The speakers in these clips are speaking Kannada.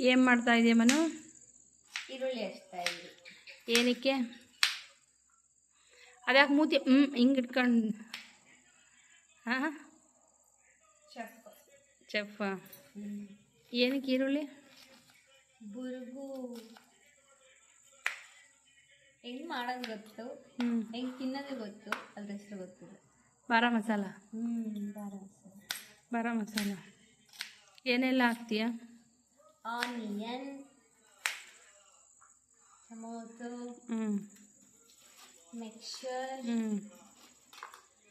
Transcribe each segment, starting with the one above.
ಏನು ಮಾಡ್ತಾ ಇದೆಯಾ ಮನು? ಈರುಳ್ಳಿ ಹಚ್ತಾ ಇದ್ವಿ. ಏನಕ್ಕೆ? ಅದ್ಯಾಕೆ ಮೂತಿ ಹ್ಞೂ ಹಿಂಗೆ ಇಟ್ಕೊಂಡು ಹಾಂ? ಚಪ್ ಚೆಫ್ ಏನಕ್ಕೆ ಈರುಳ್ಳಿ? ಬುರುಗು. ಹೆಂಗ್ ಮಾಡೋದು ಗೊತ್ತು? ಹ್ಞೂ ಹೆಂಗ್ ತಿನ್ನೋದು ಗೊತ್ತು? ಅದ್ರ ಹೆಸರು ಗೊತ್ತಿಲ್ಲ. ಬಾರ ಮಸಾಲ? ಹ್ಮ್ ಬಾರ ಬಾರ ಮಸಾಲ. ಏನೆಲ್ಲ ಹಾಕ್ತೀಯಾ? Onion tomato. ಹ್ಞೂ mixture, ಹ್ಞೂ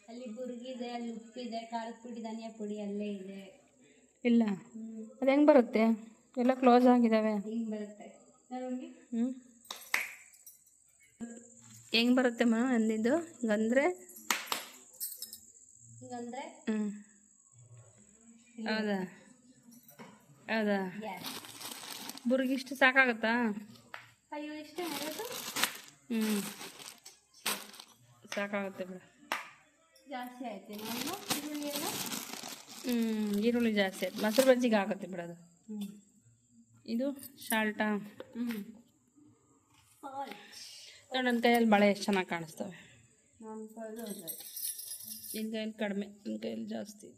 ಅಲ್ಲಿ ಬುರ್ಗಿದೆ ಅಲ್ಲಿ ಉಪ್ಪಿದೆ ಖಾರದ ಪುಡಿ ಧನಿಯಾ ಪುಡಿ ಅಲ್ಲೇ ಇದೆ. ಇಲ್ಲ. ಅದು ಹೆಂಗೆ ಬರುತ್ತೆ? ಎಲ್ಲ ಕ್ಲೋಸ್ ಆಗಿದಾವೆ. ಹೆಂಗ್ ಬರುತ್ತೆ. ಹೆಂಗ್ ಹ್ಞೂ ಹೆಂಗೆ ಬರುತ್ತೆ ಮನು ಅಂದಿದ್ದು? ಹಿಂಗಂದ್ರೆ? ಹಿಂಗಂದ್ರೆ? ಹ್ಞೂ ಹೌದಾ? ಹೌದಾ? ಬುರ್ಗಿ ಬುರ್ಗಿಷ್ಟು ಸಾಕಾಗುತ್ತಾ? ಅಯ್ಯೋ ಇಷ್ಟೇ ಹ್ಞೂ ಸಾಕಾಗುತ್ತೆ ಬಿಡ. ಜಾಸ್ತಿ ಆಯ್ತು ಹ್ಞೂ ಈರುಳ್ಳಿ ಜಾಸ್ತಿ ಆಯ್ತು. ಮೊಸರು ಬಜ್ಜಿಗೆ ಆಗುತ್ತೆ ಬಿಡೋದು ಇದು ಶಾಲ್ಟಾ. ಹ್ಞೂ ನೋಡಿ ನನ್ನ ಕೈಯಲ್ಲಿ ಬಳೆ ಎಷ್ಟು ಚೆನ್ನಾಗಿ ಕಾಣಿಸ್ತವೆ. ನಿನ್ನ ಕೈಯಲ್ಲಿ ಕಡಿಮೆ ನಿನ್ನ ಕೈಯಲ್ಲಿ ಜಾಸ್ತಿ.